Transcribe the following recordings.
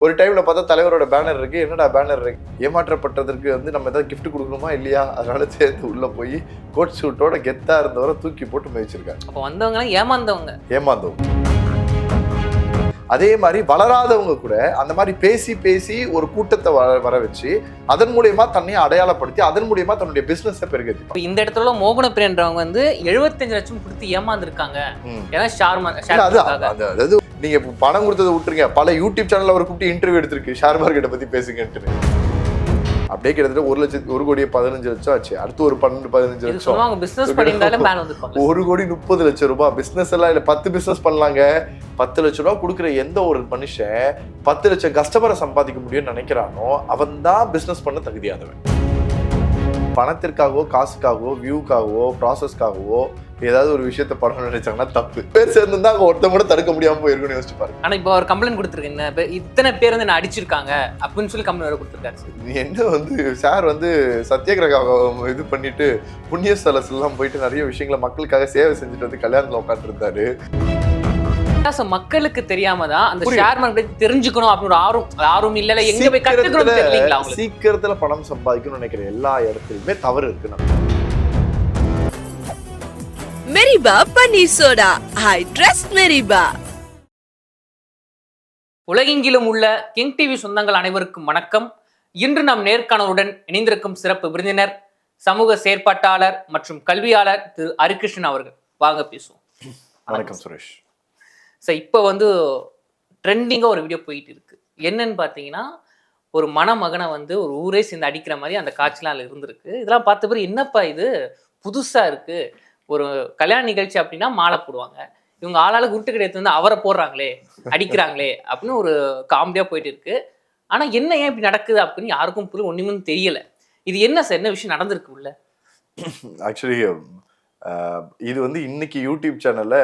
ஒரு டைம்ல பார்த்தா தலைவரோட பேனர் இருக்கு. என்னடா பேனர் இருக்கு? ஏமாற்றப்பட்டதற்கு வந்து நம்ம ஏதாவது gift கொடுக்கணுமா இல்லையா? அதனால சேர்த்து உள்ள போய் கோட் ஷூட்டோட கெத்தா இருந்தவரை தூக்கி போட்டு மிதிச்சிருக்காங்க அப்போ வந்தவங்க ஏமாந்தவங்க. ஏமாந்தவங்க. அதே மாதிரி வளராதவங்க கூட அந்த மாதிரி பேசி பேசி ஒரு கூட்டத்தை வர வர வச்சு அதன் மூலியமா தன்னை அடையாளப்படுத்தி அதன் மூலியமா தன்னுடைய பிசினஸை பெருகத்தி. இப்போ இந்த இடத்துல மோகன பிரியன்றவங்க வந்து 75 லட்சம் கொடுத்து ஏமாந்துருக்காங்க. ஏன்னா ஷார் மா- ஷேர் இல்ல, அது நீங்க இப்ப பணம் கொடுத்ததை விட்டுருங்க. பல யூடியூப் சேனல்ல அவர் கூப்பிட்டு இன்டர்வியூ எடுத்திருக்கு. ஷேர் மார்க்கெட்டை பத்தி பேசுங்கன்ட்டு. அப்படியே கிட்டத்தட்ட ஒரு லட்சத்து ஒரு கோடி பதினஞ்சு லட்சம் ஆச்சு. அடுத்து ஒரு பன்னெண்டு பதினஞ்சு லட்சம். ஒரு கோடி முப்பது லட்சம் ரூபாய் பிசினஸ் எல்லாம் இல்ல பத்து பிசினஸ் பண்ணலாங்க. பத்து லட்சம் ரூபாய் கொடுக்குற எந்த ஒரு மனுஷன் பத்து லட்சம் கஸ்டமரை சம்பாதிக்க முடியும்னு நினைக்கிறானோ அவன் தான் பிசினஸ் பண்ண தகுதியானவன். பணத்திற்காகவோ காசுக்காகவோ வியூக்காகவோ ப்ராசஸ்க்காகவோ ஏதாவது ஒரு விஷயத்த பண்ணணும்னு நினைச்சாங்கன்னா தப்பு. பேர் சேர்ந்து அங்க ஒருத்தன் கூட தடுக்க முடியாம போயிருக்குன்னு யோசிச்சு பாருங்க. ஆனா இப்போ அவர் கம்ப்ளைண்ட் கொடுத்துருக்கு என்ன இப்ப இத்தனை பேர் வந்து என்ன அடிச்சிருக்காங்க அப்படின்னு சொல்லி கம்ப்ளைண்ட் வேற கொடுத்துருக்காரு என்ன வந்து சார் வந்து சத்தியகிரகம் இது பண்ணிட்டு புண்ணிய ஸ்தலஸ்லாம் போயிட்டு நிறைய விஷயங்களை மக்களுக்காக சேவை செஞ்சுட்டு வந்து கல்யாணத்துல உட்காந்துருந்தாரு மக்களுக்கு தெரியாம தான் அந்த. ஷேர் மார்க்கெட் தெரிஞ்சுக்கணும் அப்படின்னு ஒரு ஆர்வம். ஆர்வம் இல்ல எங்க போய் கத்துக்கணும் தெரியலீங்களா உங்களுக்கு? சீக்கிரத்துல பணம் சம்பாதிக்கணும்னு நினைக்கிற எல்லா இடத்துலயுமே தவறு இருக்கு. நம்ம மெரிபா பன்னீர் சோடா. I trust மெரிபா. உலகெங்கிலும் உள்ள கிங் டிவி சொந்தங்கள் அனைவருக்கும் வணக்கம். இன்று நம் நேர்காணலுடன் இணைந்திருக்கும் சிறப்பு விருந்தினர் சமூக செயற்பாட்டாளர் மற்றும் கல்வியாளர் திரு ஹரிகிருஷ்ணன் அவர்கள். வாங்க பேசுவோம். வணக்கம் சுரேஷ். ஸோ இப்போ வந்து ட்ரெண்டிங்காக ஒரு வீடியோ போயிட்டு இருக்கு என்னன்னு பார்த்தீங்கன்னா ஒரு மணமகனை வந்து ஒரு ஊரே சேர்ந்து அடிக்கிற மாதிரி அந்த காட்சிலாம் அதில் இருந்திருக்கு. இதெல்லாம் பார்த்த பிறகு என்னப்பா இது? புதுசாக இருக்கு. ஒரு கல்யாண நிகழ்ச்சி அப்படின்னா மாலை போடுவாங்க. இவங்க ஆளாளுக்கு உருட்டு கிடையாது வந்து அவரை போடுறாங்களே அடிக்கிறாங்களே அப்படின்னு ஒரு காமெடியாக போயிட்டு இருக்கு ஆனால் என்ன ஏன் இப்படி நடக்குது அப்படின்னு யாருக்கும் புரிய ஒன்றுமே தெரியலை. இது என்ன சார்? என்ன விஷயம் நடந்திருக்கு உள்ள? ஆக்சுவலி இது வந்து இன்னைக்கு யூடியூப் சேனலை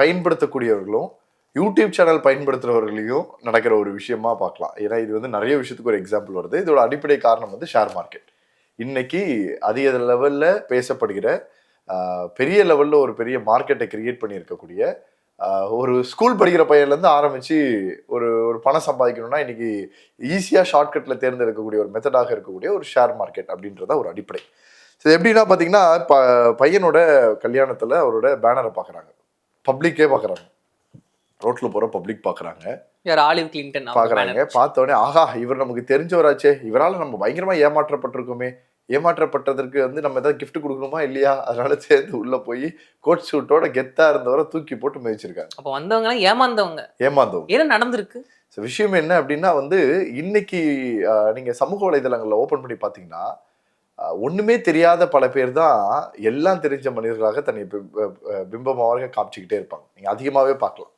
பயன்படுத்தக்கூடியவர்களும் யூடியூப் சேனல் பயன்படுத்துகிறவர்களையும் நடக்கிற ஒரு விஷயமா பார்க்கலாம். ஏன்னா இது வந்து நிறைய விஷயத்துக்கு ஒரு எக்ஸாம்பிள் வருது. இதோட அடிப்படை காரணம் வந்து ஷேர் மார்க்கெட் இன்னைக்கு அதிக லெவலில் பேசப்படுகிற பெரிய லெவலில் ஒரு பெரிய மார்க்கெட்டை கிரியேட் பண்ணியிருக்கக்கூடிய ஒரு ஸ்கூல் படிக்கிற பையன்லேருந்து ஆரம்பித்து ஒரு ஒரு பணம் சம்பாதிக்கணும்னா இன்னைக்கு ஈஸியாக ஷார்ட்கட்டில் தேர்ந்தெடுக்கக்கூடிய ஒரு மெத்தடாக இருக்கக்கூடிய ஒரு ஷேர் மார்க்கெட் அப்படின்றத ஒரு அடிப்படை. இது எப்படின்னா பார்த்தீங்கன்னா ப பையனோட கல்யாணத்தில் அவரோட பேனரை பார்க்குறாங்க பப்ளிக்கே பார்க்குறாங்க ரோட்டில் போகிற பப்ளிக் பார்க்குறாங்க யார் ஆலிவ் கிளின்டன் பார்க்குறாங்க banner. பார்த்த உடனே ஆஹா இவர் நமக்கு தெரிஞ்சவராச்சே. இவரால் நம்ம பயங்கரமாக ஏமாற்றப்பட்டிருக்கோமே. ஏமாற்றப்பட்டதற்கு வந்து நம்ம ஏதாவது gift கொடுக்கணுமா இல்லையா? அதனால சேர்த்து உள்ளே போய் கோட் ஷூட்டோட கெத்தாக இருந்தவரை தூக்கி போட்டு மிதிச்சிருக்காங்க அப்போ வந்தவங்க ஏமாந்தவங்க. ஏமாந்தவங்க. என்ன நடந்திருக்கு? விஷயம் என்ன அப்படின்னா வந்து இன்னைக்கு நீங்க சமூக வலைதளங்களில் ஓப்பன் பண்ணி பார்த்தீங்கன்னா ஒன்றுமே தெரியாத பல பேர் தான் எல்லாம் தெரிஞ்ச மனிதர்களாக தன்னை பிம்பமாக காமிச்சிக்கிட்டே இருப்பாங்க. நீங்கள் அதிகமாகவே பார்க்கலாம்.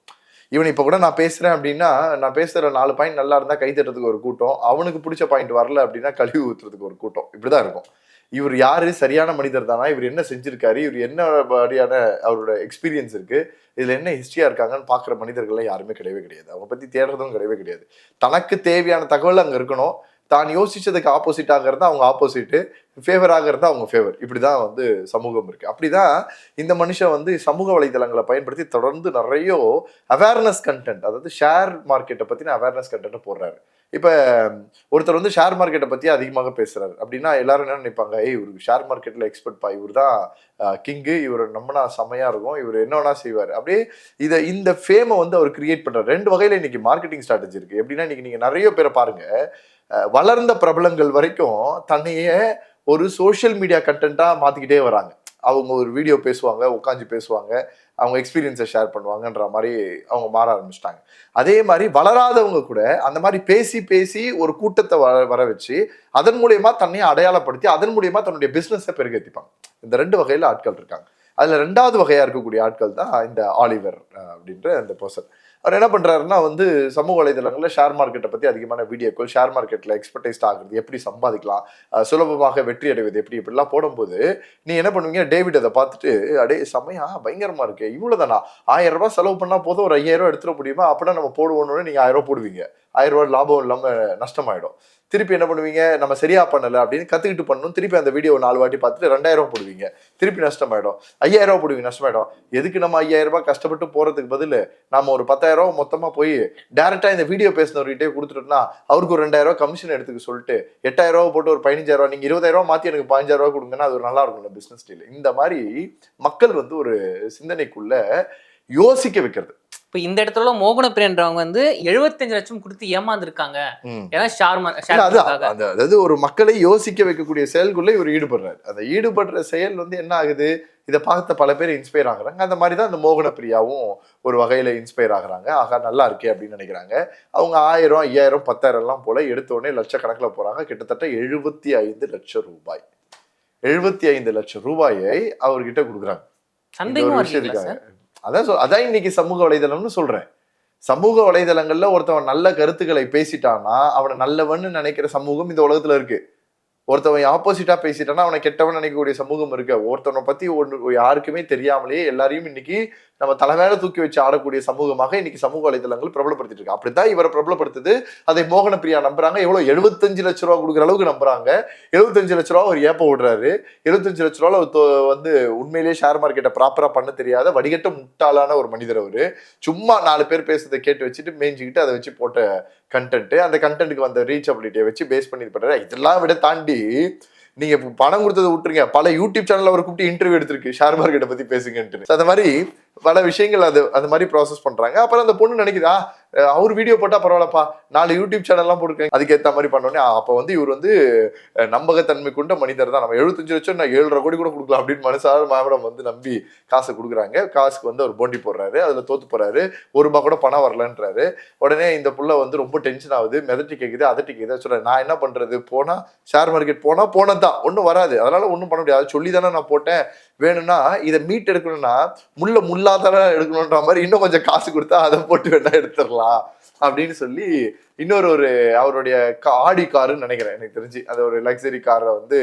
இவன் இப்போ கூட நான் பேசுகிறேன் அப்படின்னா நான் பேசுகிற நாலு பாயிண்ட் நல்லா இருந்தால் கை தட்டுறதுக்கு ஒரு கூட்டம். அவனுக்கு பிடிச்ச பாயிண்ட் வரல அப்படின்னா கழுவி ஊற்றுறதுக்கு ஒரு கூட்டம். இப்படிதான் இருக்கும். இவர் யார்? சரியான மனிதர் தானா? இவர் என்ன செஞ்சிருக்காரு? இவர் என்ன மாதிரியான அவரோட எக்ஸ்பீரியன்ஸ் இருக்குது இதில் என்ன ஹிஸ்ட்ரியாக இருக்காங்கன்னு பார்க்குற மனிதர்கள்லாம் யாருமே கிடையவே கிடையாது. அவங்க பற்றி தேடுறதும் கிடையவே கிடையாது. தனக்கு தேவையான தகவல் அங்கே இருக்கணும். தான் யோசிச்சதுக்கு ஆப்போசிட்டாக இருந்தா அவங்க ஆப்போசிட்டு ஃபேவராக இருந்தால் அவங்க ஃபேவர் இப்படி தான் வந்து சமூகம் இருக்கு. அப்படிதான் இந்த மனுஷன் வந்து சமூக வலைதளங்களை பயன்படுத்தி தொடர்ந்து நிறைய அவேர்னஸ் கண்டென்ட் அதாவது ஷேர் மார்க்கெட்டை பற்றின அவேர்னஸ் கண்டென்ட்டை போடுறாரு. இப்போ ஒருத்தர் வந்து ஷேர் மார்க்கெட்டை பற்றி அதிகமாக பேசுகிறாரு அப்படின்னா எல்லாரும் என்ன நினைப்பாங்க? ஏய் இவருக்கு ஷேர் மார்க்கெட்டில் எக்ஸ்பர்ட் பா இவர் தான் கிங்கு இவர் நம்மனா செம்மையாக இருக்கும். இவர் என்ன வேணா செய்வார். அப்படியே இதை இந்த ஃபேமை வந்து அவர் கிரியேட் பண்ணுற ரெண்டு வகையில் இன்னைக்கு மார்க்கெட்டிங் ஸ்ட்ராட்டஜி இருக்குது எப்படின்னா இன்றைக்கி நீங்கள் நிறைய பேரை பாருங்கள் வளர்ந்த பிரபலங்கள் வரைக்கும் தன்னையே ஒரு சோஷியல் மீடியா கண்டென்ட்டாக மாற்றிக்கிட்டே வராங்க. அவங்க ஒரு வீடியோ பேசுவாங்க உட்காந்து பேசுவாங்க அவங்க எக்ஸ்பீரியன்ஸை ஷேர் பண்ணுவாங்கன்ற மாதிரி அவங்க மாற ஆரம்பிச்சிட்டாங்க. அதே மாதிரி வளராதவங்க கூட அந்த மாதிரி பேசி பேசி ஒரு கூட்டத்தை வர வர வச்சு அதன் மூலியமா தன்னை அடையாளப்படுத்தி அதன் மூலியமா தன்னுடைய பிஸ்னஸை பெருகேற்றிப்பாங்க இந்த ரெண்டு வகையில் ஆட்கள் இருக்காங்க. அதில் ரெண்டாவது வகையாக இருக்கக்கூடிய ஆட்கள் தான் இந்த ஆலிவர் அப்படின்ற அந்த பர்சன் அவர் என்ன பண்ணுறாருன்னா வந்து சமூக வலைதளங்களில் ஷேர் மார்க்கெட்டை பற்றி அதிகமான வீடியோக்கள் ஷேர் மார்க்கெட்டில் எக்ஸ்பர்டைஸ் ஆகுறது எப்படி சம்பாதிக்கலாம் சுலபமாக வெற்றி அடைவது எப்படி இப்படிலாம் போடும்போது நீ என்ன பண்ணுவீங்க டேவிட் அதை பார்த்துட்டு அடே செமையா பயங்கரமாக இருக்கு இவ்வளோதானா ஆயிரம் ரூபாய் செலவு பண்ணால் போதும் ஒரு ஐயாயிரம் ரூபா எடுத்துட முடியுமா? அப்படின்னா நம்ம போடுவோன்னு நீங்கள் ஆயிரம் ரூபா போடுவீங்க. ஆயிரம் ரூபாய் லாபம் இல்லாமல் நஷ்டமாயிடும். திருப்பி என்ன பண்ணுவீங்க? நம்ம சரியா பண்ணலை அப்படின்னு கற்றுக்கிட்டு பண்ணணும். திருப்பி அந்த வீடியோ நாலு வாட்டி பார்த்துட்டு ரெண்டாயிரம் ரூபா போடுவீங்க. திருப்பி நஷ்டமாயிடும். ஐயாயிரம் ரூபா போடுவீங்க நஷ்டமாயிடும். எதுக்கு நம்ம ஐயாயிரம் ரூபாய் கஷ்டப்பட்டு போறதுக்கு பதில் நாம ஒரு பத்தாயிரம் ரூபா மொத்தமாக போய் டேரெக்டாக இந்த வீடியோ பேசினவர்கிட்டே கொடுத்துட்டோம்னா அவருக்கு ஒரு ரெண்டாயிரம் ரூபா கமிஷன் எடுத்துக்க சொல்லிட்டு எட்டாயிரம் ரூபாய் போட்டு ஒரு பதினஞ்சாயிரம் ரூபா நீங்கள் இருபதாயிரம் ரூபா மாற்றி எனக்கு பதினஞ்சாயிரம் ரூபா கொடுங்கன்னா அது ஒரு நல்லா இருக்கும் பிஸ்னஸ் டீல் இந்த மாதிரி மக்கள் வந்து ஒரு சிந்தனைக்குள்ள யோசிக்க வைக்கிறது. இப்போ இந்த இடத்துல மோகன பிரியன்றவங்க வந்து எழுபத்தஞ்சு லட்சம் கொடுத்து ஏமாந்துருக்காங்க. ஏன்னா ஷார் இல்ல, அது ஷேர் அந்த அதாவது ஒரு மக்களை யோசிக்க வைக்கக்கூடிய செயல்குள்ள இவர் ஈடுபடுறாரு. அந்த ஈடுபடுற செயல் வந்து என்ன ஆகுது? இதை பார்த்த பல பேர் இன்ஸ்பயர் ஆகுறாங்க. அந்த மாதிரி தான் அந்த மோகன பிரியாவும் ஒரு வகையில இன்ஸ்பயர் ஆகுறாங்க. ஆகா நல்லா இருக்கே அப்படின்னு நினைக்கிறாங்க. அவங்க ஆயிரம் ஐயாயிரம் பத்தாயிரம் எல்லாம் போல எடுத்த உடனே லட்சக்கணக்கில் போறாங்க. கிட்டத்தட்ட எழுபத்தி ஐந்து லட்சம் ரூபாய். எழுபத்தி ஐந்து லட்சம் ரூபாயை அவர்கிட்ட கொடுக்குறாங்க. சந்தேகமா அதான் சொல் அதான் இன்னைக்கு சமூக வலைதளம்னு சொல்றேன். சமூக வலைதளங்கள்ல ஒருத்தவன் நல்ல கருத்துக்களை பேசிட்டான்னா அவனை நல்லவன்னு நினைக்கிற சமூகம் இந்த உலகத்துல இருக்கு. ஒருத்தவன் ஆப்போசிட்டா பேசிட்டானா அவனை கெட்டவன் நினைக்கக்கூடிய சமூகம் இருக்கு. ஒருத்தவனை பத்தி ஒன்று யாருக்குமே தெரியாமலேயே எல்லாரையும் இன்னைக்கு நம்ம தலைமையில தூக்கி வச்சு ஆடக்கூடிய சமூகமாக இன்னைக்கு சமூக வலைதளங்கள் பிரபலப்படுத்திட்டு இருக்கு. அப்படித்தான் இவரை பிரபலப்படுத்துது. அதை மோகன பிரியா நம்புறாங்க. எவ்வளவு எழுபத்தஞ்சு லட்ச ரூபா கொடுக்குற அளவுக்கு நம்புறாங்க. எழுபத்தஞ்சு லட்ச ரூபா அவர் ஏப்ப விடுறாரு எழுபத்தஞ்சு லட்ச ரூபால வந்து உண்மையிலேயே ஷேர் மார்க்கெட்டை ப்ராப்பரா பண்ண தெரியாத வடிகட்ட முட்டாளான ஒரு மனிதர் அவரு. சும்மா நாலு பேர் பேசுறதை கேட்டு வச்சுட்டு மேய்ஞ்சிக்கிட்டு அதை வச்சு போட்ட கண்டென்ட்டு அந்த கண்டென்ட்டுக்கு வந்த ரீச்சபிலிட்டியை வச்சு பேஸ் பண்ணி இது பண்றாரு. இதெல்லாம் விட தாண்டி நீங்கள் இப்போ பணம் கொடுத்தது விட்டுருங்க. பல யூடியூப் சேனலில் அவர் கூப்பிட்டு இன்டர்வியூ எடுத்திருக்கு. ஷேர் மார்க்கெட்டை பற்றி பேசுங்கன்ட்டு அந்த மாதிரி பல விஷயங்கள் அது அந்த மாதிரி ப்ராசஸ் பண்றாங்க. அப்புறம் அந்த பொண்ணு நினைக்குதா அவர் வீடியோ போட்டால் பரவாயில்லப்பா. நாலு யூடியூப் சேனல்லாம் போட்டுருக்காங்க அதுக்கேற்ற மாதிரி பண்ணோன்னே அப்போ வந்து இவர் வந்து நம்பகத்தன்மை கொண்ட மனிதர் தான். நம்ம எழுபத்தஞ்சு லட்சம் நான் ஏழரை கோடி கூட கொடுக்கலாம் அப்படின்னு மனசார மாவட்டம் வந்து நம்பி காசை கொடுக்குறாங்க. காசுக்கு வந்து அவர் போண்டி போடுறாரு. அதில் தோத்து போகிறாரு ஒரு ரூபா கூட பணம் வரலன்றாரு. உடனே இந்த புள்ள வந்து ரொம்ப டென்ஷன் ஆகுது. மிதட்டி கேட்குது அதட்டி கேட்குது சொல்கிறேன் நான் என்ன பண்ணுறது போனால் ஷேர் மார்க்கெட் போனால் போனது தான் ஒன்றும் வராது. அதனால் ஒன்றும் பண்ண முடியாது. சொல்லி தானே நான் போட்டேன். வேணும்னா இதை மீட் எடுக்கணும்னா முள்ள முள்ளாதானே எடுக்கணுன்ற மாதிரி இன்னும் கொஞ்சம் காசு கொடுத்தா அதை போட்டு வேணா எடுத்துடலாம் அப்படின்னு சொல்லி இன்னொரு ஒரு அவருடைய கா- ஆடி காருன்னு நினைக்கிறேன் எனக்கு தெரிஞ்சு. அது ஒரு லக்ஸரி காரை வந்து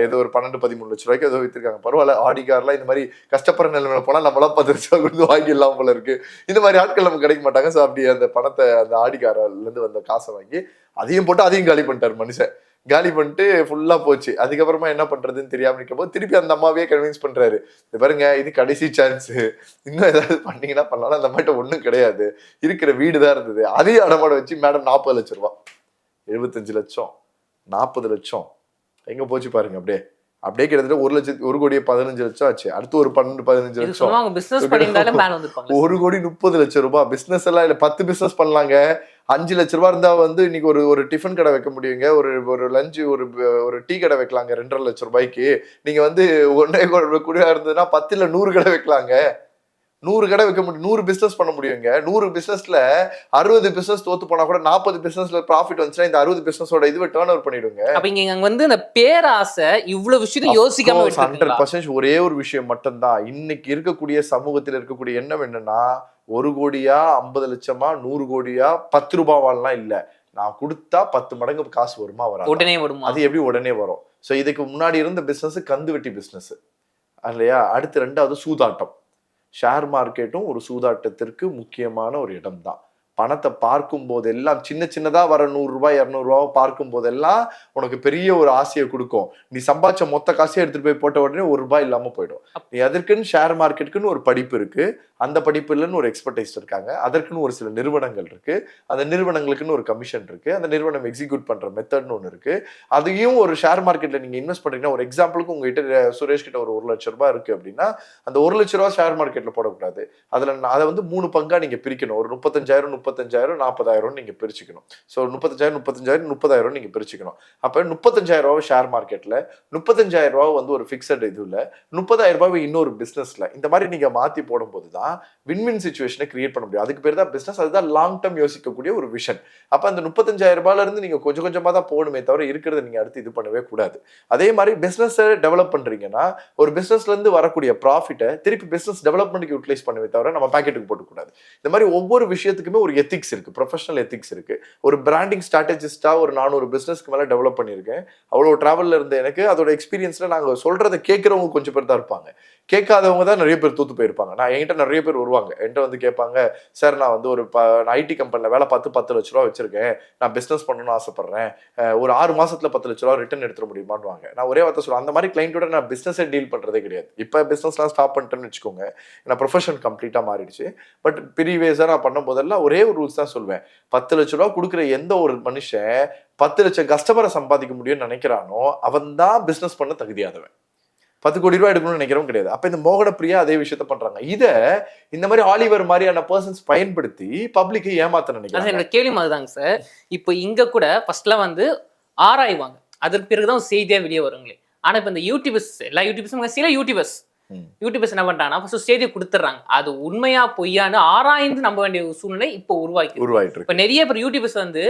ஏதோ ஒரு பன்னெண்டு பதிமூணு லட்ச ரூபாய்க்கு ஏதோ விற்றுருக்காங்க பரவாயில்ல ஆடி கார்லாம் இந்த மாதிரி கஷ்டப்படுற நிலைமையில போனால் நம்மளாம் பத்து லட்சம் கொடுத்து வாங்கிடலாம் போல இருக்கு. இந்த மாதிரி ஆட்கள் நமக்கு கிடைக்க மாட்டாங்க. ஸோ அப்படி அந்த பணத்தை அந்த ஆடி கார்லேருந்து வந்த காசை வாங்கி அதையும் போட்டு அதையும் காலி பண்ணிட்டார் மனுஷன். காலி பண்ணிட்டு ஃபுல்லா போச்சு. அதுக்கப்புறமா என்ன பண்றதுன்னு தெரியாம இருக்கும்போது திருப்பி அந்த அம்மாவே கன்வின்ஸ் பண்றாரு. இது பாருங்க இது கடைசி சான்ஸ் இன்னும் ஏதாவது பண்ணீங்கன்னா பண்ணலாம். அந்த மாதிரி ஒண்ணும் கிடையாது. இருக்கிற வீடு தான் இருந்தது. அதையும் அடமாட வச்சு மேடம் நாற்பது லட்சம் ரூபா. எழுபத்தஞ்சு லட்சம் நாற்பது லட்சம். எங்க போச்சு பாருங்க அப்படியே. அப்படியே கிட்டத்தட்ட ஒரு லட்சத்து ஒரு கோடியே பதினஞ்சு லட்சம் ஆச்சு. அடுத்து ஒரு பன்னெண்டு பதினஞ்சு லட்சம். ஒரு கோடி முப்பது லட்சம் ரூபாய். பிசினஸ் எல்லாம் இல்ல பத்து பிசினஸ் பண்ணலாங்க. அஞ்சு லட்ச ரூபாய் இருந்தா வந்து இன்னைக்கு ஒரு ஒரு டிஃபன் கடை வைக்க முடியுங்க. ஒரு ஒரு லஞ்ச் ஒரு ஒரு டீ கடை வைக்கலாங்க ரெண்டரை லட்சம் ரூபாய்க்கு. நீங்க வந்து ஒன்றே கூட இருந்ததுன்னா பத்து இல்ல நூறு கடை வைக்கலாங்க. நூறு கடை வைக்க முடியும். நூறு பிசினஸ் பண்ண முடியுங்க. நூறு பிசினஸ்ல அறுபது பிசினஸ் தோத்து போனா கூட நாற்பது பிசினஸ்ல ப்ராஃபிட் வந்துச்சுன்னா இந்த அறுபது பிசினஸோட இதுவை டேர்ன் ஓவர் பண்ணிடுங்க. அப்ப இங்க அங்க வந்து இந்த பேராசை இவ்வளவு விஷயத்தை யோசிக்காம ஹண்ட்ரட்? பர்சன்ட் ஒரே ஒரு விஷயம் மட்டும்தான் இன்னைக்கு இருக்கக்கூடிய சமூகத்தில் இருக்கக்கூடிய எண்ணம் என்னன்னா ஒரு கோடியா ஐம்பது லட்சமா நூறு கோடியா பத்து ரூபாவாலாம் இல்ல. நான் கொடுத்தா பத்து மடங்கு காசு வருமா வராது? உடனே விடுமா அது எப்படி உடனே வரும்? ஸோ இதுக்கு முன்னாடி இருந்த பிசினஸ் கந்து வெட்டி பிசினஸ் இல்லையா? அடுத்து ரெண்டாவது சூதாட்டம். ஷேர் மார்க்கெட்டும் ஒரு சூதாட்டத்திற்கு முக்கியமான ஒரு இடம்தான். பணத்தை பார்க்கும் போதெல்லாம் சின்ன சின்னதா வர நூறு ரூபாய் இருநூறு ரூபாய் பார்க்கும் போதெல்லாம் உனக்கு பெரிய ஒரு ஆசையை கொடுக்கும். நீ சம்பாதிச்ச மொத்த காசையும் எடுத்துட்டு போய் போட்ட உடனே ஒரு ரூபாய் இல்லாம போயிடும். நீ அதற்குன்னு ஷேர் மார்க்கெட்டுக்குன்னு ஒரு படிப்பு இருக்கு. அந்த படிப்புலன்னு ஒரு எக்ஸ்பர்டைஸ் இருக்காங்க. அதற்குன்னு ஒரு சில நிறுவனங்கள் இருக்கு. அந்த நிறுவனங்களுக்குன்னு ஒரு கமிஷன் இருக்கு. அந்த நிறுவனம் எக்ஸிக்யூட் பண்ற மெத்தட்னு ஒன்று இருக்கு. அதையும் ஒரு ஷேர் மார்க்கெட்ல நீங்க இன்வெஸ்ட் பண்றீங்கன்னா ஒரு எக்ஸாம்பிளுக்கு உங்ககிட்ட சுரேஷ் கிட்ட ஒரு ஒரு லட்ச ரூபாய் இருக்கு அப்படின்னா அந்த ஒரு லட்ச ரூபாய் ஷேர் மார்க்கெட்ல போடக்கூடாது. அதுல அதை வந்து மூணு பங்கா நீங்க பிரிக்கணும். ஒரு முப்பத்தஞ்சாயிரம் முப்பத்தஞ்சாயிரம் நாற்பதாயிரம்னு நீங்க பிரிச்சுக்கணும். ஸோ முப்பத்தஞ்சாயிரம் முப்பத்தஞ்சாயிரம் முப்பதாயிரம் நீங்க பிரிச்சுக்கணும். அப்போ முப்பத்தஞ்சாயிரம் ரூபாய் ஷேர் மார்க்கெட்ல முப்பத்தஞ்சாயிரம் ரூபா வந்து ஒரு ஃபிக்ஸட் இது இல்லை முப்பதாயிரம் ரூபாய் இன்னொரு பிசினஸ்ல இந்த மாதிரி நீங்க மாத்தி போடும்போது தான் வின்வின் சுச்சுவேஷனை கிரியேட் பண்ண முடியும். அதுக்கு பேர் தான் பிசினஸ் அதுதான் லாங் டேர்ம் யோசிக்கக்கூடிய ஒரு விஷன் அப்போ அந்த முப்பத்தஞ்சாயிரம் ரூபாயில இருந்து நீங்க கொஞ்சம் கொஞ்சமா தான் போகணுமே தவிர இருக்கிறத நீங்க அடுத்து இது பண்ணவே கூடாது. அதே மாதிரி பிஸ்னஸை டெவலப் பண்றீங்கன்னா ஒரு பிசினஸ்ல இருந்து வரக்கூடிய ப்ராஃபிட்டை திருப்பி பிஸ்னஸ் டெவலப்மெண்ட்டுக்கு யூட்டிலைஸ் பண்ணவே தவிர நம்ம பேக்கெட்டுக்கு போட்டுக்கூடாது இந்த மாதிரி ஒவ்வொரு விஷயத்துக்குமே ஒரு எத்திக்ஸ் இருக்கு ப்ரொஃபஷனல் எத்திக்ஸ் இருக்கு. ஒரு பிராண்டிங் ஸ்ட்ராட்டஜிஸ்ட்டாக ஒரு நானூறு பிஸ்னஸ்க்கு மேலே டெவலப் பண்ணியிருக்கேன். அவ்வளோ ட்ராவலில் இருந்த எனக்கு. அதோட எக்ஸ்பீரியன்ஸில் நாங்கள் சொல்றதை கேட்கறவங்க கொஞ்சம் பேர் தான் இருப்பாங்க. கேட்காதவங்க தான் நிறைய பேர் தூத்து போயிருப்பாங்க. நான் என்கிட்ட நிறைய பேர் வருவாங்க. என்கிட்ட வந்து கேட்பாங்க சார் நான் வந்து ஒரு ஐடி கம்பெனியில் வேலை பார்த்து பத்து லட்ச ரூபா வச்சிருக்கேன். நான் பிஸ்னஸ் பண்ணணும்னு ஆசைப்பட்றேன். ஒரு ஆறு மாசத்துல பத்து லட்ச ரூபா ரிட்டர்ன் எடுத்துட முடியுமான்வாங்க நான் ஒரே வார்த்தை சொல்லுவேன் அந்த மாதிரி கிளைண்ட்டோட நான் பிஸ்னஸே டீல் பண்ணுறதே கிடையாது. இப்போ பிஸ்னஸ்லாம் ஸ்டாப் பண்ணிட்டேன்னு வச்சுக்கோங்க. நான் ப்ரொஃபஷன் கம்ப்ளீட்டாக மாறிடுச்சு. பட் ப்ரீவியஸாக நான் பண்ணும் போதெல்லாம் ஒரே ஒரு ரூல்ஸ் தான் சொல்வேன். பத்து லட்ச ரூபா கொடுக்குற எந்த ஒரு மனுஷன் பத்து லட்சம் கஸ்டமரை சம்பாதிக்க முடியும்னு நினைக்கிறானோ அவன் தான் பிஸ்னஸ் பண்ண தகுதியாதவன் பத்து கோடி ரூபாய் எடுக்கணும்னு நினைக்கிறவங்க கிடையாது. அப்ப இந்த மோகன பிரியா அதே விஷயத்த பண்றாங்க. இத இந்த மாதிரி ஆலிவர் மாதிரியான பர்சன்ஸ் பயன்படுத்தி பப்ளிக்கை ஏமாத்த என்னோட கேள்வி அதுதாங்க சார் இப்போ இங்க கூட ஃபர்ஸ்ட்ல வந்து ஆராய்வாங்க. அதற்கு பிறகுதான் ஒரு செய்தியா வெளியே வருங்களே. ஆனா இப்போ இந்த யூடியூபர்ஸ் எல்லா யூடியூபர்ஸும் சில யூடியூபர்ஸ். யூடியூபர்ஸ் என்ன பண்றாங்கன்னா ஃபர்ஸ்ட் செய்தியை கொடுத்துட்றாங்க. அது உண்மையா பொய்யான்னு ஆராய்ந்து நம்ப வேண்டிய சூழ்நிலை இப்போ உருவாக்கி உருவாயிட்டு இப்போ நிறைய பேர் யூடியூபர்ஸ் வந்து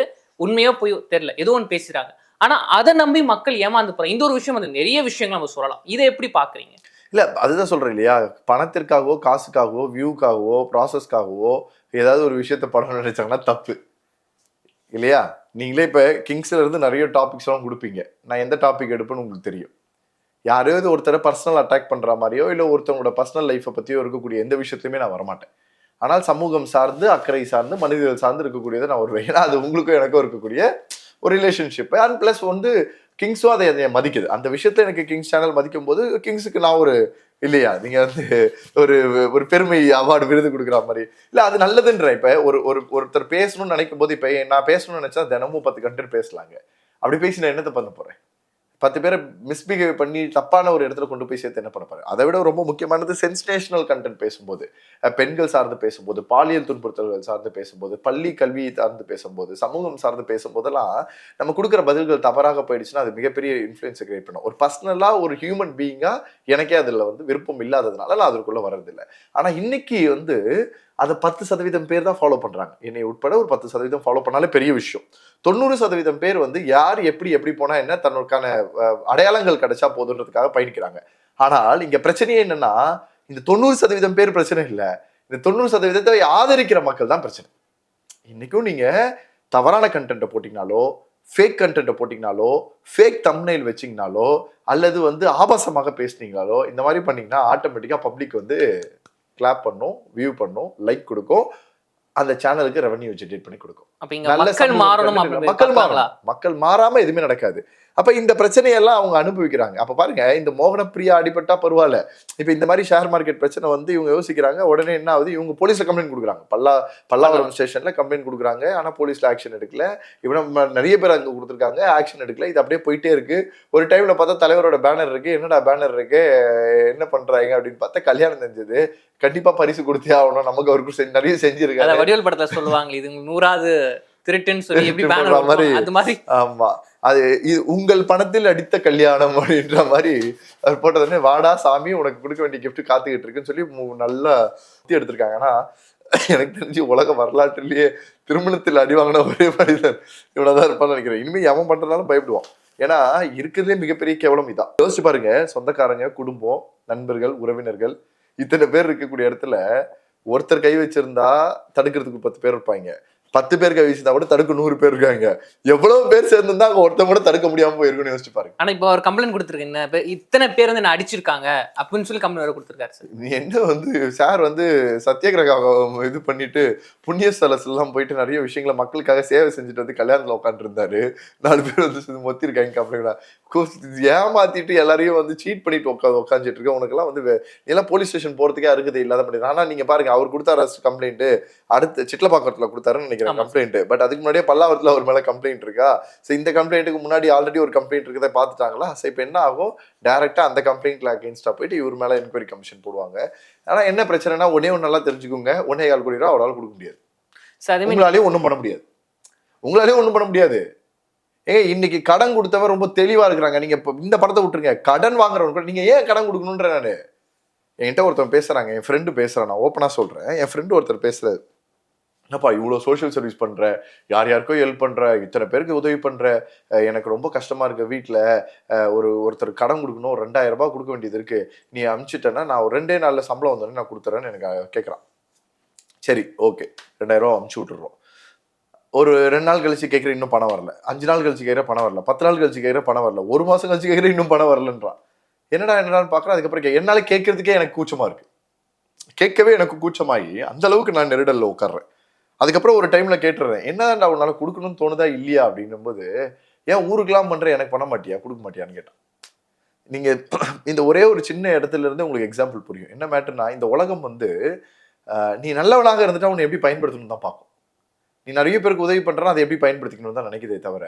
உண்மையோ பொய்யோ தெரியல. ஏதோ ஒன்று பேசுறாங்க. ஆனால் அதை நம்பி மக்கள் ஏமாந்து போறாங்க. இந்த ஒரு விஷயம் வந்து நிறைய விஷயங்கள் நம்ம சொல்லலாம். இதை எப்படி பார்க்குறீங்க? இல்லை அதுதான் சொல்கிறேன் இல்லையா? பணத்திற்காகவோ காசுக்காகவோ வியூக்காகவோ ப்ராசஸ்க்காகவோ ஏதாவது ஒரு விஷயத்த படம் நினைச்சாங்கன்னா தப்பு. இல்லையா? நீங்களே இப்போ கிங்ஸ்ல இருந்து நிறைய டாபிக்ஸ்லாம் கொடுப்பீங்க. நான் எந்த டாபிக் எடுப்பேன்னு உங்களுக்கு தெரியும். யாரையாவது ஒருத்தரை பர்சனல் அட்டாக் பண்ணுற மாதிரியோ இல்லை ஒருத்தவங்களோட பர்சனல் லைஃப்பை பற்றியோ இருக்கக்கூடிய எந்த விஷயத்துலையுமே நான் வரமாட்டேன். ஆனால் சமூகம் சார்ந்து அக்கறை சார்ந்து மனிதர்கள் சார்ந்து இருக்கக்கூடியதை நான் வருவேன். ஏன்னா அது உங்களுக்கும் எனக்கும் இருக்கக்கூடிய ஒரு ரிலேஷன்ஷிப் அண்ட் ப்ளஸ் வந்து கிங்ஸும் அதை என்னை மதிக்குது. அந்த விஷயத்தை எனக்கு கிங்ஸ் சேனல் மதிக்கும் போது கிங்ஸுக்கு நான் ஒரு இல்லையா நீங்கள் வந்து ஒரு ஒரு பெருமை அவார்டு விருது கொடுக்குற மாதிரி. இல்லை அது நல்லதுன்றேன் இப்போ ஒரு ஒரு ஒருத்தர் பேசணும்னு நினைக்கும் போது இப்போ நான் பேசணும்னு நினச்சா தினமும் பத்து கண்டென்ட் பேசலாங்க. அப்படி பேசி நான் என்னத்தை பண்ண போகிறேன் பத்து பேரை மிஸ்பிஹேவ் பண்ணி தப்பான ஒரு இடத்துல கொண்டு போய் சேர்த்து என்ன பண்ண அதை விட ரொம்ப முக்கியமானது சென்சேஷனல் கண்டென்ட் பேசும்போது. பெண்கள் சார்ந்து பேசும்போது பாலியல் துன்புறுத்தல்கள் சார்ந்து பேசும்போது பள்ளி கல்வி சார்ந்து பேசும்போது சமூகம் சார்ந்து பேசும்போதெல்லாம் நம்ம கொடுக்குற பதில்கள் தவறாக போயிடுச்சுன்னா அது மிகப்பெரிய இன்ஃப்ளூயன்ஸை கிரியேட் பண்ணும். ஒரு பர்சனலாக ஒரு ஹியூமன் பீயிங்காக எனக்கே அதில் வந்து விருப்பம் இல்லாததுனால நான் அதற்குள்ளே வர்றதில்லை. ஆனால் இன்னைக்கு வந்து அதை பத்து சதவீதம் பேர் தான் ஃபாலோ பண்ணுறாங்க என்னை உட்பட ஒரு பத்து சதவீதம் ஃபாலோ பண்ணாலே பெரிய விஷயம். தொண்ணூறு சதவீதம் பேர் வந்து யார் எப்படி எப்படி போனால் என்ன தன்னுக்கான அடையாளங்கள் கிடைச்சா போதுன்றதுக்காக பயணிக்கிறாங்க. ஆனால் இங்கே பிரச்சனையே என்னன்னா இந்த தொண்ணூறு சதவீதம் பேர் பிரச்சனை இல்லை. இந்த தொண்ணூறு சதவீதத்தை ஆதரிக்கிற மக்கள் தான் பிரச்சனை. இன்றைக்கும் நீங்கள் தவறான கண்டென்ட்டை போட்டிங்கனாலோ ஃபேக் கண்டென்ட்டை போட்டிங்கனாலோ ஃபேக் தம்னைல் வச்சிங்கனாலோ அல்லது வந்து ஆபாசமாக பேசுனீங்கனாலோ இந்த மாதிரி பண்ணீங்கன்னா ஆட்டோமேட்டிக்காக பப்ளிக் வந்து கிளாப் பண்ணும் வியூ பண்ணும் லைக் கொடுக்கும். அந்த சேனலுக்கு ரெவன்யூ ஜென்ரேட் பண்ணி கொடுக்கும். மக்கள் மாறணும் மக்கள்? மாறணும். மக்கள் மாறாம எதுவுமே நடக்காது. அப்ப இந்த பிரச்சனையெல்லாம் அவங்க அனுபவிக்கிறாங்க. அப்ப பாருங்க இந்த மோகன பிரியா அடிபட்டா பரவாயில்ல. இப்ப இந்த மாதிரி ஷேர் மார்க்கெட் பிரச்சனை வந்து இவங்க யோசிக்கிறாங்க உடனே என்ன ஆகுது? இவங்க போலீஸ்ல கம்ப்ளைண்ட் கொடுக்குறாங்க. பல்லா பல்லாவரம் ஸ்டேஷன்ல கம்ப்ளைண்ட் கொடுக்குறாங்க. ஆனா போலீஸ்ல ஆக்ஷன் எடுக்கல. இவன நிறைய பேர் அங்க கொடுத்துருக்காங்க. ஆக்ஷன் எடுக்கல. இது அப்படியே போயிட்டே இருக்கு. ஒரு டைம்ல பார்த்தா தலைவரோட பேனர் இருக்கு. என்னடா பேனர் இருக்கு? என்ன பண்றாங்க? அப்படின்னு பார்த்தா கல்யாணம் செஞ்சது கண்டிப்பா பரிசு கொடுத்தே ஆகணும். நமக்கு அவருக்கு நிறைய அத செஞ்சிருக்காரு வடிவேல் படத்துல சொல்லுவாங்க இது நூறாவது திருட்டுன்னு சொல்லி எப்படி பேனர் மாதிரி. அது மாதிரி. ஆமா. அது இது உங்கள் பணத்தில் அடித்த கல்யாணம் அப்படின்ற மாதிரி அது போட்டதுமே வாடா சாமி உனக்கு கொடுக்க வேண்டிய gift காத்துக்கிட்டு இருக்குன்னு சொல்லி நல்லா எடுத்திருக்காங்க. ஆனா எனக்கு தெரிஞ்சு உலக வரலாற்றிலேயே திருமணத்தில் அடி வாங்கின ஒரே மனிதன் இவ்வளவுதான் இருப்பான்னு நினைக்கிறேன். இனிமே எவன் பண்றதுனாலும் பயப்படுவான். ஏன்னா இருக்கிறதுலே மிகப்பெரிய கேவலம் இதான். யோசிச்சு பாருங்க சொந்தக்காரங்க குடும்பம் நண்பர்கள் உறவினர்கள் இத்தனை பேர் இருக்கக்கூடிய இடத்துல ஒருத்தர் கை வச்சிருந்தா தடுக்கிறதுக்கு பத்து பேர் இருப்பாங்க. பத்து பேர் கை வச்சிருந்தா கூட தடுக்க நூறு பேர் இருக்காங்க. எவ்வளவு பேர் சேர்ந்திருந்தா அங்க ஒருத்தன் கூட தடுக்க முடியாம போயிருக்குன்னு யோசிச்சு பாருங்க. ஆனா இப்போ அவர் கம்ப்ளைண்ட் கொடுத்துருக்கு. என்ன இப்ப இத்தனை பேர் வந்து என்ன அடிச்சிருக்காங்க அப்படின்னு சொல்லி கம்ப்ளைண்ட் வேற கொடுத்துருக்காரு சார். நீ என்ன வந்து சார் வந்து சத்தியகிரகம் இது பண்ணிட்டு புண்ணிய ஸ்தலத்துல எல்லாம் போயிட்டு நிறைய விஷயங்களை மக்களுக்காக சேவை செஞ்சுட்டு வந்து கல்யாணத்துல உட்காந்துட்டு இருந்தாரு நாலு பேர் வந்து மொத்திருக்காங்க கம்ப்ளைண்ட் ஏமாத்திட்டு எல்லாரையும் வந்து சீட் பண்ணிட்டு உட்காந்து உட்காந்துட்டு இருக்க. உனக்கெல்லாம் வந்து எல்லாம் போலீஸ் ஸ்டேஷன் போறதுக்கே அருகதை இல்லாத பண்ணி ஆனா நீங்க பாருங்க அவர் கொடுத்தாரு கம்ப்ளைண்ட் அடுத்து சிட்லப்பாக்கத்துல கொடுத்தாருன்னு நினைக்கிறேன். ஆமா. கம்ப்ளைண்ட் பட் அதுக்கு முன்னாடியே பல்லாவரத்துல அவர் மேல கம்ப்ளைண்ட் இருக்கா? ஸோ இந்த கம்ப்ளைண்ட்டுக்கு முன்னாடி ஆல்ரெடி ஒரு கம்ப்ளைண்ட் இருக்கதை பார்த்துட்டாங்களா? ஸோ இப்போ என்ன ஆகும்? டேரக்டா அந்த கம்ப்ளைண்ட்ல அகேன்ஸ்டா போயிட்டு இவர் மேல என்கொயரி கமிஷன் போடுவாங்க. ஆனா என்ன பிரச்சனைனா ஒன்னே ஒன்று நல்லா தெரிஞ்சுக்கோங்க. ஒன்னே கால் கோடி ரூபா அவரால் கொடுக்க முடியாது. உங்களாலேயும் ஒன்றும் பண்ண முடியாது. உங்களாலேயும் ஒன்றும் பண்ண முடியாது. ஏங்க இன்னைக்கு கடன் கொடுத்தவன் ரொம்ப தெளிவா இருக்கிறாங்க. நீங்க இப்போ இந்த படத்தை விட்டுருங்க. கடன் வாங்குறவங்க கூட நீங்க ஏன் கடன் கொடுக்கணுன்ற நானு? என்கிட்ட ஒருத்தன் பேசுறாங்க. என் ஃப்ரெண்டு பேசுறான். நான் ஓப்பனா சொல்றேன். என் ஃப்ரெண்டு ஒருத்தர் பேசுறாரு. என்னப்பா இவ்வளோ சோஷியல் சர்வீஸ் பண்ற? யார் யாருக்கோ ஹெல்ப் பண்ற? இத்தனை பேருக்கு உதவி பண்ற? எனக்கு ரொம்ப கஷ்டமா இருக்கு வீட்டில் ஒரு ஒருத்தர் கடன் கொடுக்கணும் ஒரு ரெண்டாயிரம் ரூபாய் கொடுக்க வேண்டியது இருக்கு. நீ அனுப்பிச்சிட்டேன்னா நான் ஒரு ரெண்டே நாளில் சம்பளம் வந்தோடனே நான் கொடுத்துறேன்னு எனக்கு கேட்குறான் சரி ஓகே ரெண்டாயிரம் ரூபா விட்டுறோம். ஒரு ரெண்டு நாள் கழிச்சு கேட்குற இன்னும் பணம் வரல. அஞ்சு நாள் கழிச்சு கேட்குற பணம் வரல. பத்து நாள் கழிச்சு கேட்குற பணம் வரல. ஒரு மாதம் கழிச்சு கேட்குற இன்னும் பணம் வரலன்றான். என்னடா என்னடான்னு பார்க்குறேன் அதுக்கப்புறம் கே- கேட்கறதுக்கே எனக்கு கூச்சமாக இருக்குது கேட்கவே எனக்கு கூச்சமாகி அந்த அளவுக்கு நான் நெருடலில் உட்கார்றேன். அதுக்கப்புறம் ஒரு டைம்ல கேட்டுறேன் என்னடா உன்னால கொடுக்கணும்னு தோணுதா இல்லையா? அப்படின்னும்போது ஏன் ஊருக்கெல்லாம் பண்ற? எனக்கு பண்ண மாட்டியா? கொடுக்க மாட்டியான்னு கேட்டான். நீங்க இந்த ஒரே ஒரு சின்ன இடத்துல இருந்து உங்களுக்கு எக்ஸாம்பிள் புரியும். என்ன மேட்டர்னா இந்த உலகம் வந்து நீ நல்லவனாக இருந்துட்டா உன்னை எப்படி பயன்படுத்தணும் தான் பார்க்கும். நீ நிறைய பேருக்கு உதவி பண்றனா அதை எப்படி பயன்படுத்திக்கணும் தான் நினைக்கிறதே தவிர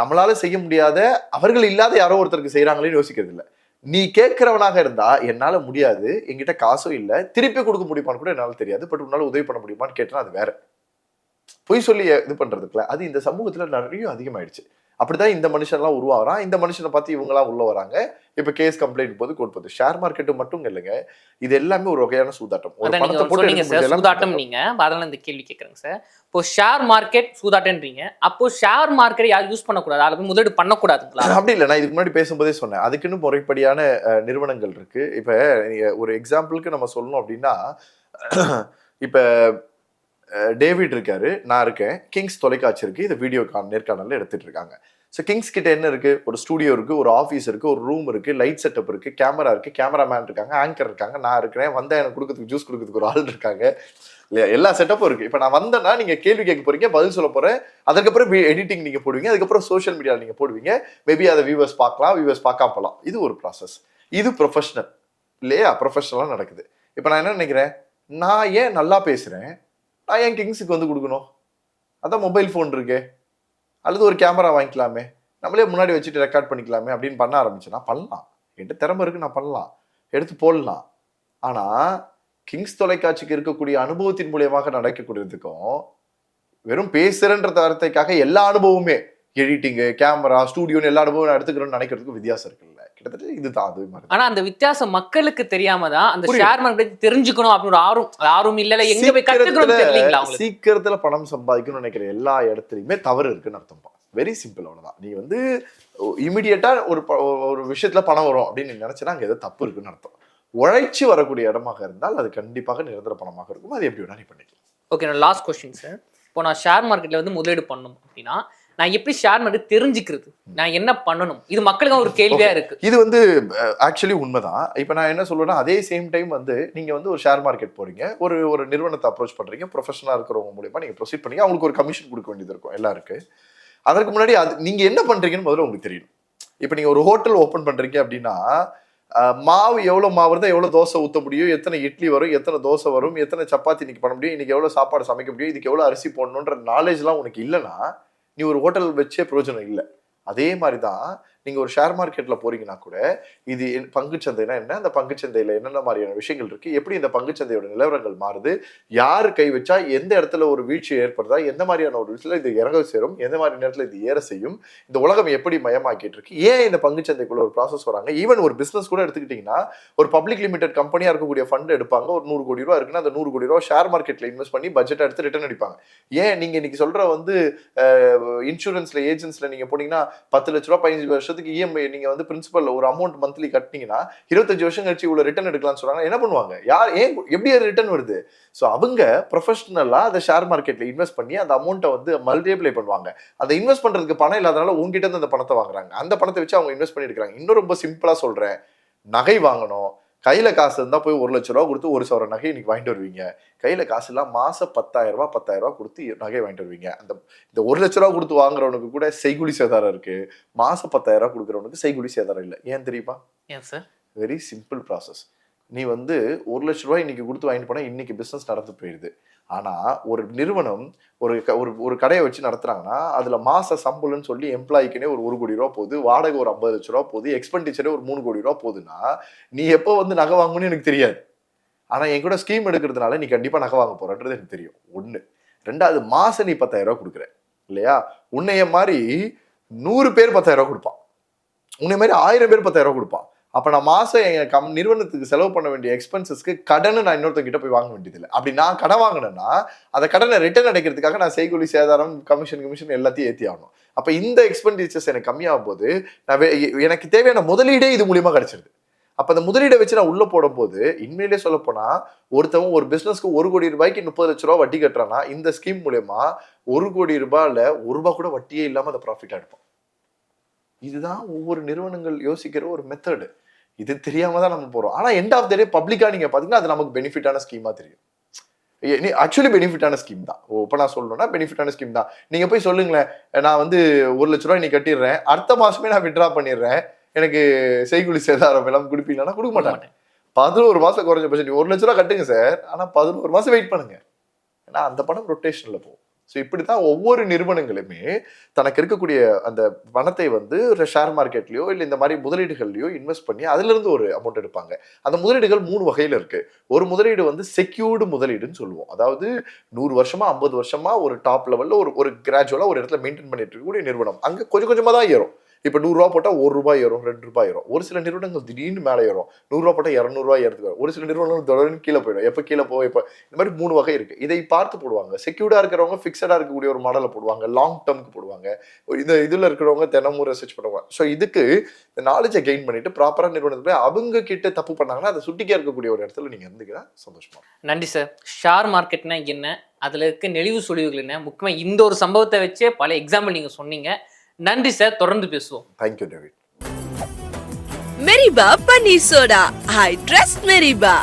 நம்மளால செய்ய முடியாத அவர்கள் இல்லாத யாரோ ஒருத்தருக்கு செய்யறாங்களேன்னு யோசிக்கிறது இல்லை நீ கேட்கிறவனாக இருந்தா என்னால் முடியாது என்கிட்ட காசும் இல்லை திருப்பி கொடுக்க முடியுமான்னு கூட என்னால் தெரியாது பட் உன்னால் உதவி பண்ண முடியுமான்னு கேட்டா அது வேற. பொய் சொல்லி இது பண்றதுக்குல அது இந்த சமூகத்துல நிறைய அதிகமாயிடுச்சு. அப்படிதான் இந்த மனுஷன்லாம் உருவாகிறான். இந்த மனுஷனை பார்த்து இவங்கலாம் உள்ள வராங்க. இப்ப கேஸ் கம்ப்ளைண்ட் போது கோட் போகுது ஷேர் மார்க்கெட் மட்டும் இல்லைங்க. இது எல்லாமே ஒரு வகையான சூதாட்டம். ஒரு பணத்தை போட்டு சூதாட்டம் நீங்க. அதனால இந்த கேள்வி கேட்குறேங்க சார். இப்போ ஷேர் மார்க்கெட் சூதாட்டம்ன்றீங்க. அப்போ ஷேர் மார்க்கெட் யாரும் யூஸ் பண்ணக்கூடாது. போய் முதலீடு பண்ணக்கூடாதுங்களா? அப்படி இல்லை. நான் இதுக்கு முன்னாடி பேசும்போதே சொன்னேன். அதுக்குன்னு முறைப்படியான நிறுவனங்கள் இருக்கு. இப்ப ஒரு எக்ஸாம்பிளுக்கு நம்ம சொல்லணும் அப்படின்னா இப்ப டேவிட் இருக்காரு நான் இருக்கேன். கிங்ஸ் தொலைக்காட்சி இருக்கு இது வீடியோ கான் நேர்காணலில் எடுத்துட்டு இருக்காங்க. ஸோ கிங்ஸ் கிட்ட என்ன இருக்கு? ஒரு ஸ்டூடியோ இருக்கு ஒரு ஆஃபீஸ் இருக்கு ஒரு ரூம் இருக்கு லைட் செட்டப் இருக்கு கேமரா இருக்கு கேமராமேன் இருக்காங்க ஆங்கர் இருக்காங்க நான் இருக்கிறேன் வந்தேன் எனக்கு கொடுக்கறதுக்கு ஜூஸ் கொடுக்கறதுக்கு ஒரு ஆள் இருக்காங்க. இல்லையா? எல்லா செட்டப்பும் இருக்கு. இப்போ நான் வந்தேன்னா நீங்க கேள்வி கேட்க போறீங்க பதில் சொல்ல போறேன். அதுக்கப்புறம் எடிட்டிங் நீங்க போடுவீங்க அதுக்கப்புறம் சோஷியல் மீடியாவில் நீங்க போடுவீங்க. மேபி அதை வியூவர்ஸ் பார்க்கலாம் வியூவர்ஸ் பார்க்காம போகலாம் இது ஒரு ப்ராசஸ் இது ப்ரொஃபஷனல் இல்லையா? ப்ரொஃபஷனலாக நடக்குது. இப்போ நான் என்ன நினைக்கிறேன்? நான் ஏன் நல்லா பேசுறேன்? நான் ஏன் கிங்ஸுக்கு வந்து கொடுக்கணும்? அதான் மொபைல் ஃபோன் இருக்கே. அல்லது ஒரு கேமரா வாங்கிக்கலாமே. நம்மளே முன்னாடி வச்சுட்டு ரெக்கார்ட் பண்ணிக்கலாமே அப்படின்னு பண்ண ஆரம்பிச்சேன்னா பண்ணலாம். என்கிட்ட திறமை இருக்கு? நான் பண்ணலாம். எடுத்து போடலாம். ஆனால் கிங்ஸ் தொலைக்காட்சிக்கு இருக்கக்கூடிய அனுபவத்தின் மூலியமாக நடக்கக்கூடியதுக்கும் வெறும் பேசுறன்ற வார்த்தைக்காக எல்லா அனுபவமுமே எடிட்டிங்கு கேமரா ஸ்டூடியோன்னு எல்லா அனுபவம் நான் எடுத்துக்கிறோம்னு நினைக்கிறதுக்கு வித்தியாசம் இருக்குல்ல. கிட்டத்தட்ட இதுதான் அது மாதிரி. ஆனா அந்த வித்தியாசம் மக்களுக்கு தெரியாம தான் அந்த. ஷேர் மார்க்கெட் தெரிஞ்சுக்கணும் அப்படின்னு ஒரு ஆர்வம் ஆர்வம் இல்ல எங்க போய் உங்களுக்கு? சீக்கிரத்துல பணம் சம்பாதிக்கணும்னு நினைக்கிற எல்லா இடத்துலயுமே தவறு இருக்குன்னு அர்த்தம். வெரி சிம்பிள் அவ்வளவுதான். நீ வந்து இமிடியேட்டா ஒரு ஒரு விஷயத்துல பணம் வரும் அப்படின்னு நீ நினைச்சனா அங்க ஏதோ தப்பு இருக்குன்னு அர்த்தம். உழைச்சு வரக்கூடிய இடமாக இருந்தால் அது கண்டிப்பாக நிரந்தர பணமாக இருக்கும். அது எப்படி வேணா நீ பண்ணிக்கலாம். ஓகே நான் லாஸ்ட் கொஸ்டின் சார் இப்போ நான் ஷேர் மார்க்கெட்ல வந்து முதலீடு பண்ணணும் அப்படின்னா நான் எப்படி ஷேர் மார்க்கெட் தெரிஞ்சுக்கிறது? நான் என்ன பண்ணணும்? இது மக்களுக்கு ஒரு கேள்வியா இருக்கு. இது வந்து ஆக்சுவலி உண்மைதான். இப்போ நான் என்ன சொல்லுவேன்னா அதே சேம் டைம் வந்து நீங்க வந்து ஒரு ஷேர் மார்க்கெட் போறீங்க. ஒரு ஒரு நிறுவனத்தை அப்ரோச் பண்றீங்க. ப்ரொஃபஷனலாக இருக்கிறவங்க மூலியமா நீங்க ப்ரொசீட் பண்ணீங்க. அவங்களுக்கு ஒரு கமிஷன் கொடுக்க வேண்டியது இருக்கும் எல்லாருக்கு அதற்கு முன்னாடி அது நீங்க என்ன பண்றீங்கன்னு முதல்ல உங்களுக்கு தெரியணும். இப்போ நீங்க ஒரு ஹோட்டல் ஓபன் பண்றீங்க அப்படின்னா மாவு எவ்வளவு மாவு இருந்தால் எவ்வளவு தோசை ஊற்ற முடியும்? எத்தனை இட்லி வரும்? எத்தனை தோசை வரும்? எத்தனை சப்பாத்தி இன்னைக்கு பண்ண முடியும்? இன்னைக்கு எவ்வளவு சாப்பாடு சமைக்க முடியும்? இதுக்கு எவ்வளவு அரிசி போடணுன்ற நாலேஜ்லாம் உனக்கு இல்லைன்னா நீ ஒரு ஹோட்டல் வச்சே பிரயோஜனம் இல்லை. அதே மாதிரி தான் நீங்கள் ஒரு ஷேர் மார்க்கெட்டில் போறீங்கன்னா கூட இது என்- பங்குச்சந்தைனா என்ன? அந்த பங்குச்சந்தையில் என்னென்ன மாதிரியான விஷயங்கள் இருக்கு? எப்படி இந்த பங்குச்சந்தையோட நிலவரங்கள் மாறுது? யார் கை வச்சா எந்த இடத்துல ஒரு வீழ்ச்சி ஏற்படுதா? எந்த மாதிரியான ஒரு விஷயத்தில் இது இறங்க சேரும்? எந்த மாதிரி நேரத்தில் இது ஏற செய்யும்? இந்த உலகம் எப்படி மயமாக்கிட்டு இருக்கு? ஏன் இந்த பங்குச்சந்தைக்குள்ள ஒரு ப்ராசஸ் வராங்க? ஈவன் ஒரு பிஸ்னஸ் கூட எடுத்துக்கிட்டிங்கன்னா ஒரு பப்ளிக் லிமிடெட் கம்பெனியாக இருக்கக்கூடிய ஃபண்ட் எடுப்பாங்க. ஒரு நூறு கோடி ரூபா இருக்குன்னா அந்த நூறு கோடி ரூபா ஷேர் மார்க்கெட்டில் இன்வெஸ்ட் பண்ணி பட்ஜெட் எடுத்து ரிட்டர்ன் அடிப்பாங்க. ஏன்? நீங்கள் இன்னைக்கு சொல்கிற வந்து இன்சூரன்ஸில் ஏஜென்ட்ஸில் நீங்கள் போனீங்கன்னா பத்து லட்ச ரூபா பதினஞ்சு வருஷம் வருஷத்துக்கு இஎம்ஐ நீங்க வந்து பிரின்சிபல் ஒரு அமௌண்ட் மந்த்லி கட்டினீங்கன்னா இருபத்தஞ்சு வருஷம் கழிச்சு இவ்வளவு ரிட்டர்ன் எடுக்கலாம்னு சொல்றாங்க என்ன பண்ணுவாங்க? யார் ஏன் எப்படி அது ரிட்டர்ன் வருது? ஸோ அவங்க ப்ரொஃபஷனலா அந்த ஷேர் மார்க்கெட்ல இன்வெஸ்ட் பண்ணி அந்த அமௌண்ட்டை வந்து மல்டிப்ளை பண்ணுவாங்க. அந்த இன்வெஸ்ட் பண்றதுக்கு பணம் இல்லாதனால உங்ககிட்ட இருந்து அந்த பணத்தை வாங்குறாங்க. அந்த பணத்தை வச்சு அவங்க இன்வெஸ்ட் பண்ணி எடுக்கிறாங்க இன்னும் ரொம்ப சிம்பிளா சொல்றேன். நகை வாங்கணும். கையில காசு இருந்தா போய் ஒரு லட்ச ரூபா கொடுத்து ஒரு சவர நகை இன்னைக்கு வாங்கிட்டு வருவீங்க. கையில காசு இல்லாம மாசம் பத்தாயிரம் ரூபாய் பத்தாயிரம் ரூபாய் கொடுத்து நகை வாங்கிட்டு வருவீங்க. அந்த இந்த ஒரு லட்ச ரூபா கொடுத்து வாங்குறவனுக்கு கூட செய்குலி சேதாரம் இருக்கு. மாசம் பத்தாயிரம் ரூபாய் கொடுக்குறவனுக்கு செய்குலி சேதாரம் இல்லை. ஏன் தெரியுமா? ஏன் சார் வெரி சிம்பிள் ப்ராசஸ் நீ வந்து ஒரு லட்ச ரூபாய் இன்னைக்கு கொடுத்து வாங்கிட்டு போனா இன்னைக்கு பிசினஸ் நடந்து போயிடுது ஆனால் ஒரு நிறுவனம் ஒரு க- ஒரு ஒரு கடையை வச்சு நடத்துறாங்கன்னா அதில் மாத சம்பளம்னு சொல்லி எம்ப்ளாய்க்குனே ஒரு ஒரு கோடி ரூபா போகுது வாடகை ஒரு ஐம்பது லட்ச ரூபா போகுது எக்ஸ்பெண்டிச்சரே ஒரு மூணு கோடி ரூபா போகுதுன்னா நீ எப்போ வந்து நகை வாங்கணும்னு எனக்கு தெரியாது. ஆனால் என் கூட ஸ்கீம் எடுக்கிறதுனால நீ கண்டிப்பாக நகை வாங்க போகிறன்றது எனக்கு தெரியும். ஒன்று ரெண்டாவது மாதம் நீ பத்தாயிரம் கொடுக்குற. இல்லையா? உன்னைய மாதிரி நூறு பேர் பத்தாயிரம் கொடுப்பான். உன்னை மாதிரி ஆயிரம் பேர் பத்தாயிரம் கொடுப்பான். அப்போ நான் மாதம் என் கம் நிறுவனத்துக்கு செலவு பண்ண வேண்டிய எக்ஸ்பென்சஸ்க்கு கடனை நான் இன்னொருத்தங்க கிட்ட போய் வாங்க வேண்டியதில்லை. அப்படி நான் கடன் வாங்கினேன்னா அந்த கடனை ரிட்டர்ன் அடைக்கிறதுக்காக நான் செய்கூலி சேதாரம் கமிஷன் கமிஷன் எல்லாத்தையும் ஏற்றி ஆகணும். அப்போ இந்த எக்ஸ்பெண்டிச்சர்ஸ் எனக்கு கம்மியாகும் போது நான் எனக்கு தேவையான முதலீடே இது மூலியமாக கிடச்சிருது. அப்போ அந்த முதலீடை வச்சு நான் உள்ளே போடும்போது உண்மையிலே சொல்லப்போனால் ஒருத்தவன் ஒரு பிஸ்னஸ்க்கு ஒரு கோடி ரூபாய்க்கு முப்பது லட்ச ரூபா வட்டி கட்டுறான்னா இந்த ஸ்கீம் மூலயமா ஒரு கோடி ரூபாயில் ஒரு ரூபா கூட வட்டியே இல்லாமல் அதை ப்ராஃபிட்டாக எடுப்பான். இதுதான் ஒவ்வொரு நிறுவனங்கள் யோசிக்கிற ஒரு மெத்தடு இது தெரியாம தான் நம்ம போறோம். ஆனா எண்ட் ஆஃப் த டே பப்ளிக்கா நீங்க பாத்தீங்கன்னா அது நமக்கு பெனிஃபிட்டான ஸ்கீமா தெரியும். ஆக்சுவலி பெனிஃபிட்டான ஸ்கீம் தான். இப்போ நான் சொல்லணும்னா பெனிஃபிட்டான ஸ்கீம் தான். நீங்க போய் சொல்லுங்களேன் நான் வந்து ஒரு லட்ச ரூபாய் நீ கட்டிடுறேன் அடுத்த மாசமே நான் விட்ரா பண்ணிடுறேன் எனக்கு செய்குலி சேதாரம் எல்லாம் கொடுப்பீங்கன்னா கொடுக்க மாட்டாங்க பதினோரு மாசம் குறைஞ்சபட்சம் நீ ஒரு லட்ச ரூபா கட்டுங்க சார் ஆனா பதினோரு மாசம் வெயிட் பண்ணுங்க. ஏன்னா அந்த பணம் ரொட்டேஷன்ல போகும். ஸோ இப்படித்தான் ஒவ்வொரு நிறுவனங்களுமே தனக்கு இருக்கக்கூடிய அந்த பணத்தை வந்து ஷேர் மார்க்கெட்லையோ இல்லை இந்த மாதிரி முதலீடுகள்லையோ இன்வெஸ்ட் பண்ணி அதுலேருந்து ஒரு அமௌண்ட் எடுப்பாங்க. அந்த முதலீடுகள் மூணு வகையில் இருக்கு. ஒரு முதலீடு வந்து செக்யூர்டு முதலீடுன்னு சொல்லுவோம். அதாவது நூறு வருஷமா ஐம்பது வருஷமா ஒரு டாப் லெவலில் ஒரு ஒரு கிராஜுவலாக ஒரு இடத்துல மெயின்டைன் பண்ணிட்டு இருக்கக்கூடிய நிறுவனம். அங்கே கொஞ்சம் கொஞ்சமாக தான் ஏறும். இப்போ நூறுரூவா போட்டால் ஒரு ரூபாய் ஏறும் ரெண்டு ரூபாய் ஏறும். ஒரு சில நிறுவனங்கள் திடீர்னு மேலே ஏறும். நூறுரூவா போட்டால் இரநூறுவா ஏறதுக்கு ஒரு சில நிறுவனங்கள் தொடர்ந்து கீழே போயிடும். எப்போ கீழே போகும் இப்போ இந்த மாதிரி மூணு வகை இருக்குது இதை பார்த்து போடுவாங்க. செக்யூர்டாக இருக்கிறவங்க ஃபிக்ஸடாக இருக்கக்கூடிய ஒரு மாடலை போடுவாங்க. லாங் டேர்முக்கு போடுவாங்க. இந்த இதில் இருக்கிறவங்க தினமும் ரிசர்ச் பண்ணுவாங்க. ஸோ இதுக்கு இந்த நாலேஜை கெயின் பண்ணிட்டு ப்ராப்பராக நிறுவனத்தில் போய் அவங்க கிட்ட தப்பு பண்ணாங்கன்னா அதை சுட்டிக்கே இருக்கக்கூடிய ஒரு இடத்துல நீங்கள் இருந்துக்கிறேன் சந்தோஷமா நன்றி சார் ஷேர் மார்க்கெட்னா என்ன? அதில் இருக்க நெளிவு சுழிவுகள் என்ன? முக்கியமாக இந்த ஒரு சம்பவத்தை வச்சே பல எக்ஸாம்பிள் நீங்கள் சொன்னீங்க. நன்றி சார் தொடர்ந்து பேசுவோம் thank you David Meriba Paneer Soda. I trust Meriba.